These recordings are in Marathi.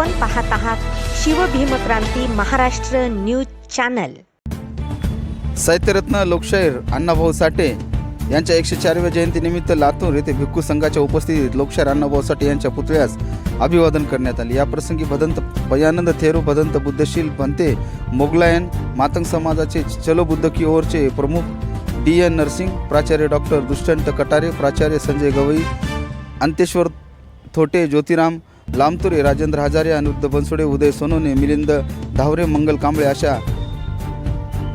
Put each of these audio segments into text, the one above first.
आपण पाहत आहात शिवभीमक्रांती महाराष्ट्र न्यूज चॅनल. साहित्यरत्न लोकशाहीर अण्णाभाऊ साठे यांच्या एकशे चारव्या जयंतीनिमित्त लातूर येथे भिक्खू संघाच्या उपस्थितीत लोकशाहीर अण्णाभाऊ साठे यांच्या पुतळ्यास अभिवादन करण्यात आले. याप्रसंगी भदंत भयानंद थेरू भदंत बुद्धशील भंते मोगलायन मातंग समाजाचे चलो बुद्ध की ओरचे प्रमुख डी एन नरसिंग प्राचार्य डॉक्टर दुष्यंत कटारे प्राचार्य संजय गवई अंतेश्वर थोटे ज्योतिराम लांबतुरे राजेंद्र हजारे अनिरुद्ध बनसोडे उदय सोनोने मिलिंद धावरे मंगल कांबळे अशा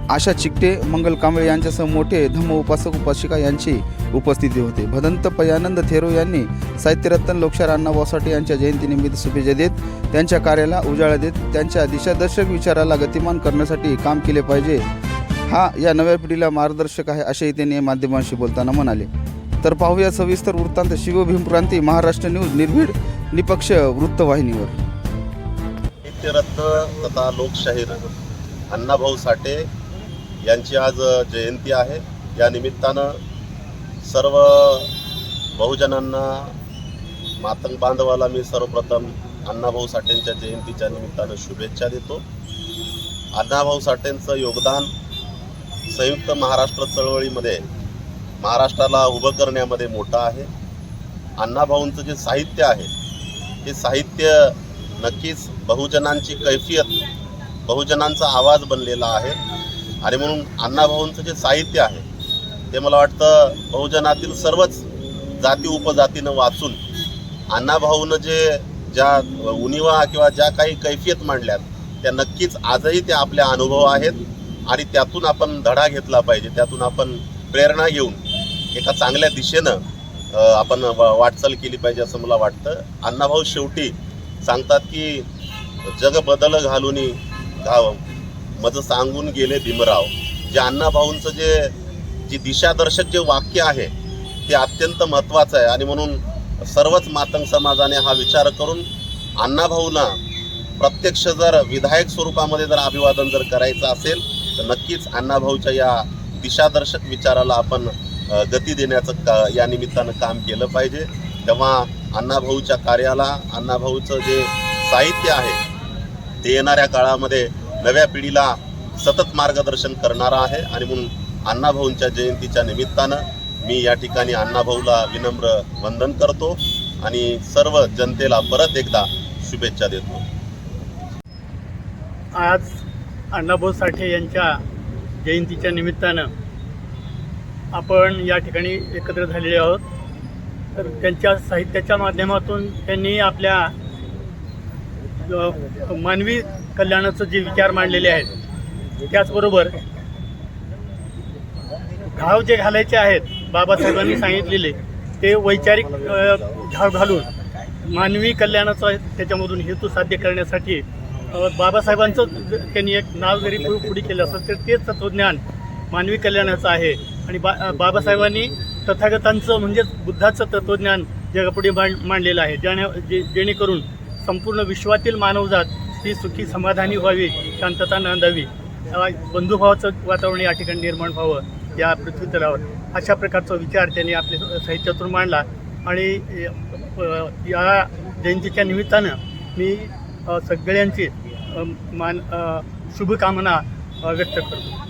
आशा चिकटे मंगल कांबळे यांच्यासह मोठे धम्म उपासक उपासिका यांची उपस्थिती होते. भदंत पयानंद थेरो यांनी साहित्यरत्न लोकशाहीर अण्णाभाऊ साठे यांच्या जयंतीनिमित्त शुभेच्छा देत त्यांच्या कार्याला उजाळा देत त्यांच्या दिशादर्शक विचाराला गतिमान करण्यासाठी काम केले पाहिजे. हा या नव्या पिढीला मार्गदर्शक आहे असेही त्यांनी माध्यमांशी बोलताना म्हणाले. तर पाहूया सविस्तर वृत्तांत. शिवभीमक्रांती महाराष्ट्र न्यूज निर्भीड. निपक्ष वृत्तवाहिनीवर. नित्यरत्न तथा लोकशाहीर अण्णाभाऊ साठे यांची आज जयंती आहे. या निमित्तानं सर्व बहुजनांना मातंग बांधवाला मी सर्वप्रथम अण्णाभाऊ साठेंच्या जयंतीच्या निमित्तानं शुभेच्छा देतो. अण्णाभाऊ साठेंचं योगदान संयुक्त महाराष्ट्र चळवळीमध्ये महाराष्ट्राला उभं करण्यामध्ये मोठं आहे. अण्णाभाऊंचं जे साहित्य आहे हे साहित्य नक्कीच बहुजनांची कैफियत बहुजनांचा आवाज बनलेला आहे. आणि म्हणून अण्णाभाऊंचं जे साहित्य आहे ते मला वाटतं बहुजनातील सर्वच जाती उपजातीनं वाचून अण्णाभाऊनं जे ज्या उणिवा किंवा ज्या काही कैफियत मांडल्यात त्या नक्कीच आजही त्या आपल्या अनुभव आहेत आणि त्यातून आपण धडा घेतला पाहिजे त्यातून आपण प्रेरणा घेऊन एका चांगल्या दिशेनं आपण वाटचाल केली पाहिजे असं मला वाटतं. अण्णाभाऊ शेवटी सांगतात की जग बदल घालून घाव. मज सांगून गेले भीमराव. जे अण्णाभाऊंचं जे जी दिशादर्शक जे वाक्य आहे ते अत्यंत महत्त्वाचं आहे. आणि म्हणून सर्वच मातंग समाजाने हा विचार करून अण्णाभाऊला प्रत्यक्ष जर विधायक स्वरूपामध्ये जर अभिवादन जर करायचं असेल तर नक्कीच अण्णाभाऊच्या या दिशादर्शक विचाराला आपण गती देण्याचं का या निमित्तानं काम केलं पाहिजे. तेव्हा अण्णाभाऊच्या कार्याला अण्णाभाऊचं जे साहित्य आहे ते येणाऱ्या काळामध्ये नव्या पिढीला सतत मार्गदर्शन करणारं आहे. आणि म्हणून अण्णाभाऊंच्या जयंतीच्या निमित्तानं मी या ठिकाणी अण्णाभाऊला विनम्र वंदन करतो आणि सर्व जनतेला परत एकदा शुभेच्छा देतो. आज अण्णाभाऊ साठे यांच्या जयंतीच्या निमित्तानं आपण या ठिकाणी एकत्र झालेले आहोत. तर त्यांच्या साहित्याच्या माध्यमातून त्यांनी आपल्या मानवी कल्याणाचं जे विचार मांडलेले आहेत त्याचबरोबर घाव जे घालायचे आहेत बाबासाहेबांनी सांगितलेले ते वैचारिक घाव घालून मानवी कल्याणाचा त्याच्यामधून हेतू साध्य करण्यासाठी बाबासाहेबांचं त्यांनी एक नाव जरी पुढे केलं असं तर तेच तत्वज्ञान मानवी कल्याणाचं आहे. आणि बा बाबासाहेबांनी तथागतांचं म्हणजेच बुद्धाचं तत्वज्ञान जगापुढे मांड मांडलेलं आहे. ज्याने जे जेणेकरून संपूर्ण विश्वातील मानवजात ही सुखी समाधानी व्हावी शांतता नांदावी बंधुभावाचं वातावरण या ठिकाणी निर्माण व्हावं या पृथ्वीतलावर. अशा प्रकारचा विचार त्यांनी आपल्या साहित्यातून मांडला. आणि या जयंतीच्या निमित्तानं मी सगळ्यांची मान शुभकामना व्यक्त करतो.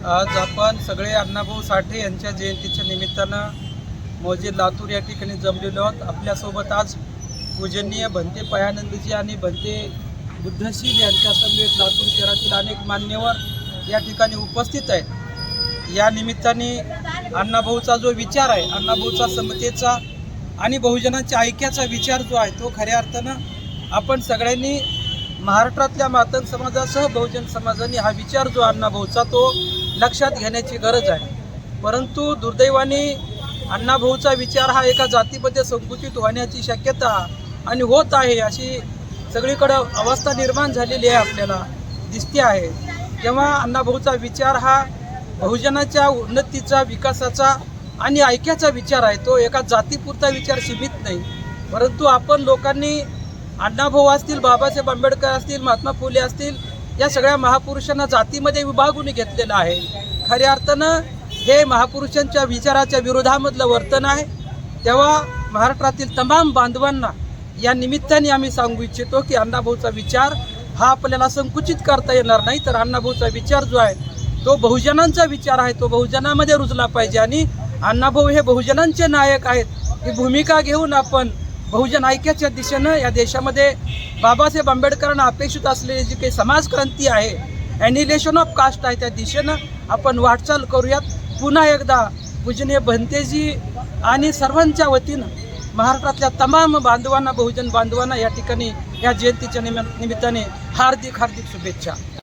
आज आपण सगळे अण्णाभाऊ साठे यांच्या जयंतीच्या निमित्तानं मौजे लातूर या ठिकाणी जमलेलो आहोत. आपल्यासोबत आज पूजनीय भंते पयानंदजी आणि भंते बुद्धशील यांच्या समेत लातूर शहरातील अनेक मान्यवर या ठिकाणी उपस्थित आहेत. या निमित्ताने अण्णाभाऊचा जो विचार आहे अण्णाभाऊचा समतेचा आणि बहुजनांच्या ऐक्याचा विचार जो आहे तो खऱ्या अर्थानं आपण सगळ्यांनी महाराष्ट्रातल्या मातंग समाजासह बहुजन समाजाने हा विचार जो अण्णाभाऊचा तो लक्षात घेण्याची गरज आहे. परंतु दुर्दैवाने अण्णाभाऊचा विचार हा एका जातीमध्ये संकुचित होण्याची शक्यता आणि होत आहे अशी सगळीकडं अवस्था निर्माण झालेली आहे आपल्याला दिसते आहे. तेव्हा अण्णाभाऊचा विचार हा बहुजनाच्या उन्नतीचा विकासाचा आणि ऐक्याचा विचार आहे. तो एका जातीपुरता विचार सीमित नाही. परंतु आपण लोकांनी अण्णाभाऊ असतील बाबासाहेब आंबेडकर असतील महात्मा फुले असतील या सगळ्या महापुरुषांना जातीमध्ये विभागून घेतलेलं आहे. खऱ्या अर्थानं हे महापुरुषांच्या विचाराच्या विरोधामधलं वर्तन आहे. तेव्हा महाराष्ट्रातील तमाम बांधवांना या निमित्ताने आम्ही सांगू इच्छितो की अण्णाभाऊचा विचार हा आपल्याला संकुचित करता येणार नाही. तर अण्णाभाऊचा विचार जो आहे तो बहुजनांचा विचार आहे. तो बहुजनामध्ये रुजला पाहिजे. आणि अण्णाभाऊ हे बहुजनांचे नायक आहेत. ही भूमिका घेऊन आपण बहुजन ऐक्याच्या दिशेनं या देशामध्ये बाबासाहेब आंबेडकरांना अपेक्षित असलेली जी काही समाजक्रांती आहे ॲनिलेशन ऑफ कास्ट आहे त्या दिशेनं आपण वाटचाल करूयात. पुन्हा एकदा पूजनीय भंतेजी आणि सर्वांच्या वतीनं महाराष्ट्रातल्या तमाम बांधवांना बहुजन बांधवांना या ठिकाणी या जयंतीच्या निमित्ताने हार्दिक हार्दिक शुभेच्छा.